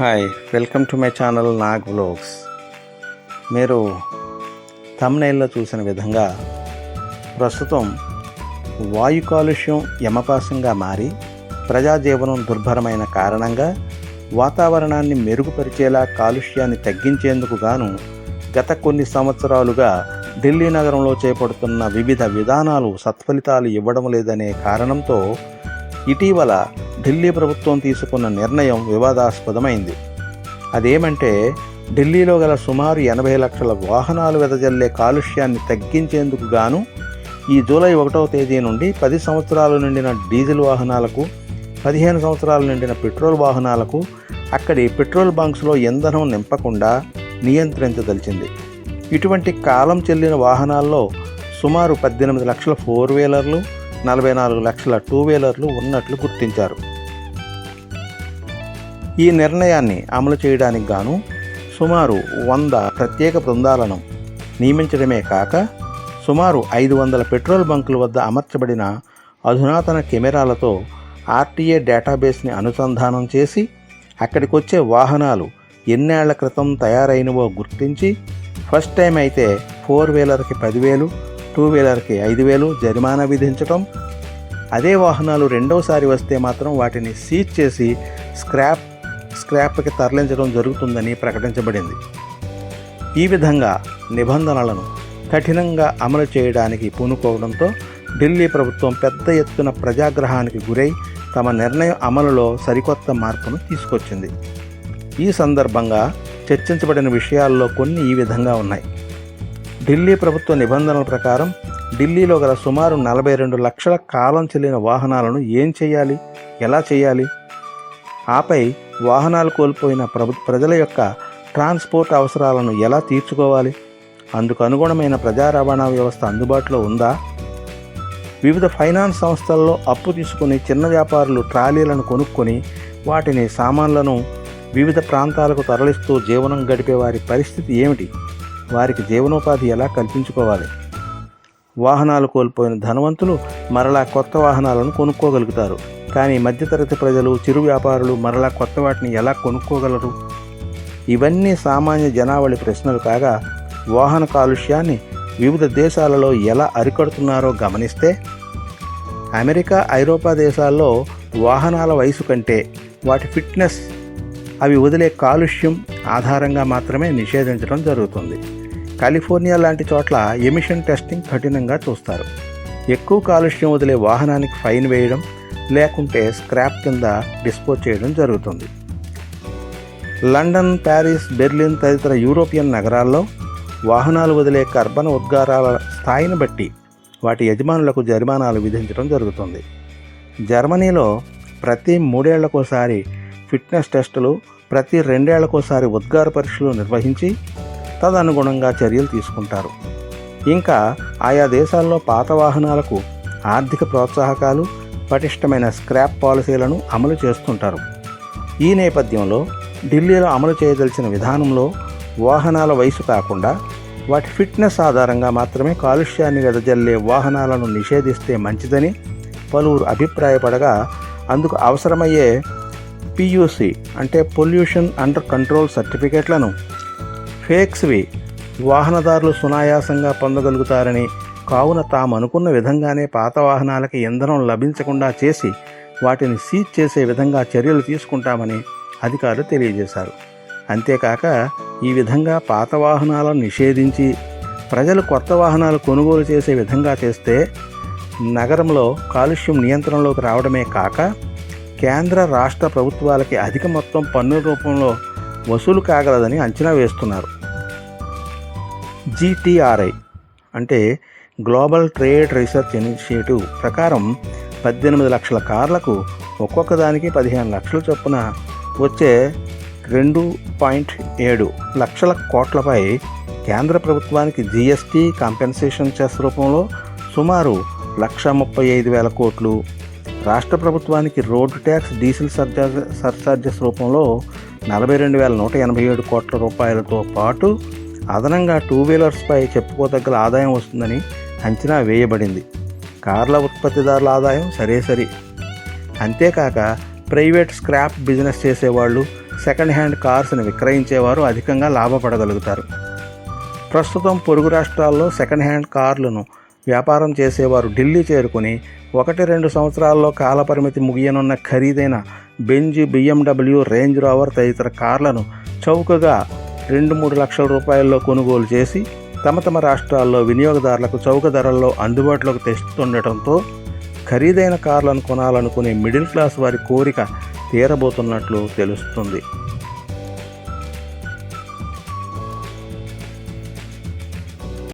Hi welcome to my channel Nag vlogs. మీరు తమ్నైల్లో చూసిన విధంగా ప్రస్తుతం వాయు కాలుష్యం యమపాసంగా మారి ప్రజాజీవనం దుర్భరమైన కారణంగా వాతావరణాన్ని మెరుగుపరిచేలా కాలుష్యాన్ని తగ్గించేందుకు గాను గత కొన్ని సంవత్సరాలుగా ఢిల్లీ నగరంలో చేపడుతున్న వివిధ విధానాలు సత్ఫలితాలు ఇవ్వడం లేదనే కారణంతో ఇటీవల ఢిల్లీ ప్రభుత్వం తీసుకున్న నిర్ణయం వివాదాస్పదమైంది. అదేమంటే ఢిల్లీలో గల సుమారు ఎనభై లక్షల వాహనాలు వెదజల్లే కాలుష్యాన్ని తగ్గించేందుకు గాను ఈ జూలై ఒకటవ తేదీ నుండి పది సంవత్సరాలు నిండిన డీజిల్ వాహనాలకు పదిహేను సంవత్సరాలు నిండిన పెట్రోల్ వాహనాలకు అక్కడి పెట్రోల్ బంక్స్లో ఇంధనం నింపకుండా నియంత్రించదలిచింది. ఇటువంటి కాలం చెల్లిన వాహనాల్లో సుమారు పద్దెనిమిది లక్షల ఫోర్ వీలర్లు నలభై నాలుగు లక్షల టూ వీలర్లు ఉన్నట్లు గుర్తించారు. ఈ నిర్ణయాన్ని అమలు చేయడానికి గాను సుమారు వంద ప్రత్యేక బృందాలను నియమించడమే కాక సుమారు ఐదు వందల పెట్రోల్ బంకుల వద్ద అమర్చబడిన అధునాతన కెమెరాలతో ఆర్టీఏ డేటాబేస్ని అనుసంధానం చేసి అక్కడికి వచ్చే వాహనాలు ఎన్నేళ్ళ క్రితం తయారైనవో గుర్తించి ఫస్ట్ టైం అయితే ఫోర్ వీలర్కి పదివేలు టూ వీలర్కి ఐదు వేలు జరిమానా విధించటం. అదే వాహనాలు రెండోసారి వస్తే మాత్రం వాటిని సీజ్ చేసి స్క్రాప్ స్క్రాప్కి తరలించడం జరుగుతుందని ప్రకటించబడింది. ఈ విధంగా నిబంధనలను కఠినంగా అమలు చేయడానికి పూనుకోవడంతో ఢిల్లీ ప్రభుత్వం పెద్ద ఎత్తున ప్రజాగ్రహానికి గురై తమ నిర్ణయం అమలులో సరికొత్త మార్పును తీసుకొచ్చింది. ఈ సందర్భంగా చర్చించబడిన విషయాల్లో కొన్ని ఈ విధంగా ఉన్నాయి. ఢిల్లీ ప్రభుత్వ నిబంధనల ప్రకారం ఢిల్లీలో గల సుమారు నలభై రెండు లక్షల కాలం చెల్లిన వాహనాలను ఏం చేయాలి? ఎలా చేయాలి? ఆపై వాహనాలు కోల్పోయిన ప్రభు ప్రజల యొక్క ట్రాన్స్పోర్ట్ అవసరాలను ఎలా తీర్చుకోవాలి? అందుకు అనుగుణమైన ప్రజా రవాణా వ్యవస్థ అందుబాటులో ఉందా? వివిధ ఫైనాన్స్ సంస్థల్లో అప్పు తీసుకుని చిన్న వ్యాపారులు ట్రాలీలను కొనుక్కొని వాటిని సామాన్లను వివిధ ప్రాంతాలకు తరలిస్తూ జీవనం గడిపే వారి పరిస్థితి ఏమిటి? వారికి జీవనోపాధి ఎలా కల్పించుకోవాలి? వాహనాలు కోల్పోయిన ధనవంతులు మరలా కొత్త వాహనాలను కొనుక్కోగలుగుతారు. కానీ మధ్యతరగతి ప్రజలు చిరు వ్యాపారులు మరలా కొత్త వాటిని ఎలా కొనుక్కోగలరు? ఇవన్నీ సామాన్య జనావళి ప్రశ్నలు కాగా వాహన కాలుష్యాన్ని వివిధ దేశాలలో ఎలా అరికడుతున్నారో గమనిస్తే అమెరికా ఐరోపా దేశాల్లో వాహనాల వయసు కంటే వాటి ఫిట్నెస్ అవి వదిలే కాలుష్యం ఆధారంగా మాత్రమే నిషేధించడం జరుగుతుంది. కాలిఫోర్నియా లాంటి చోట్ల ఎమిషన్ టెస్టింగ్ కఠినంగా చూస్తారు. ఎక్కువ కాలుష్యం వదిలే వాహనానికి ఫైన్ వేయడం లేకుంటే స్క్రాప్ కింద డిస్పోజ్ చేయడం జరుగుతుంది. లండన్ ప్యారిస్ బెర్లిన్ తదితర యూరోపియన్ నగరాల్లో వాహనాలు వదిలే కర్బన ఉద్గారాల స్థాయిని బట్టి వాటి యజమానులకు జరిమానాలు విధించడం జరుగుతుంది. జర్మనీలో ప్రతి మూడేళ్ళకోసారి ఫిట్నెస్ టెస్టులు ప్రతి రెండేళ్ళకోసారి ఉద్గార పరీక్షలు నిర్వహించి తదనుగుణంగా చర్యలు తీసుకుంటారు. ఇంకా ఆయా దేశాల్లో పాత వాహనాలకు ఆర్థిక ప్రోత్సాహకాలు పటిష్టమైన స్క్రాప్ పాలసీలను అమలు చేస్తుంటారు. ఈ నేపథ్యంలో ఢిల్లీలో అమలు చేయదలిచిన విధానంలో వాహనాల వయసు కాకుండా వాటి ఫిట్నెస్ ఆధారంగా మాత్రమే కాలుష్యాన్ని వెదజల్లే వాహనాలను నిషేధిస్తే మంచిదని పలువురు అభిప్రాయపడగా అందుకు అవసరమయ్యే పియూసి అంటే పొల్యూషన్ అండర్ కంట్రోల్ సర్టిఫికేట్లను ఫేక్స్వి వాహనదారులు సునాయాసంగా పొందగలుగుతారని కావున తాము అనుకున్న విధంగానే పాత వాహనాలకి ఇంధనం లభించకుండా చేసి వాటిని సీజ్ చేసే విధంగా చర్యలు తీసుకుంటామని అధికారులు తెలియజేశారు. అంతేకాక ఈ విధంగా పాత వాహనాలను నిషేధించి ప్రజలు కొత్త వాహనాలు కొనుగోలు చేసే విధంగా చేస్తే నగరంలో కాలుష్యం నియంత్రణలోకి రావడమే కాక కేంద్ర రాష్ట్ర ప్రభుత్వాలకి అధిక మొత్తం పన్ను రూపంలో వసూలు కాగలదని అంచనా వేస్తున్నారు. జీటీఆర్ఐ అంటే గ్లోబల్ ట్రేడ్ రీసెర్చ్ ఇనిషియేటివ్ ప్రకారం పద్దెనిమిది లక్షల కార్లకు ఒక్కొక్క దానికి పదిహేను లక్షల చొప్పున వచ్చే రెండు పాయింట్ ఏడు లక్షల కోట్లపై కేంద్ర ప్రభుత్వానికి జీఎస్టీ కాంపెన్సేషన్ చెస్ రూపంలో సుమారు లక్ష ముప్పై ఐదు వేల కోట్లు. రాష్ట్ర ప్రభుత్వానికి road tax diesel surcharge surcharges రూపంలో నలభై రెండు వేల నూట ఎనభై ఏడు కోట్ల రూపాయలతో పాటు అదనంగా టూ వీలర్స్పై చెప్పుకోదగ్గల ఆదాయం వస్తుందని అంచనా వేయబడింది. కార్ల ఉత్పత్తిదారుల ఆదాయం సరే సరి అంతేకాక ప్రైవేట్ స్క్రాప్ బిజినెస్ చేసేవాళ్ళు సెకండ్ హ్యాండ్ కార్స్ని విక్రయించేవారు అధికంగా లాభపడగలుగుతారు. ప్రస్తుతం పొరుగు రాష్ట్రాల్లో సెకండ్ హ్యాండ్ కార్లను వ్యాపారం చేసేవారు ఢిల్లీ చేరుకుని ఒకటి రెండు సంవత్సరాల్లో కాలపరిమితి ముగియనున్న ఖరీదైన బెంజ్ బిఎండబ్ల్యూ రేంజ్ రోవర్ తదితర కార్లను చౌకగా రెండు మూడు లక్షల రూపాయల్లో కొనుగోలు చేసి తమ తమ రాష్ట్రాల్లో వినియోగదారులకు చౌక ధరల్లో అందుబాటులోకి తెస్తుండటంతో ఖరీదైన కార్లను కొనాలనుకునే మిడిల్ క్లాస్ వారి కోరిక తీరబోతున్నట్లు తెలుస్తుంది.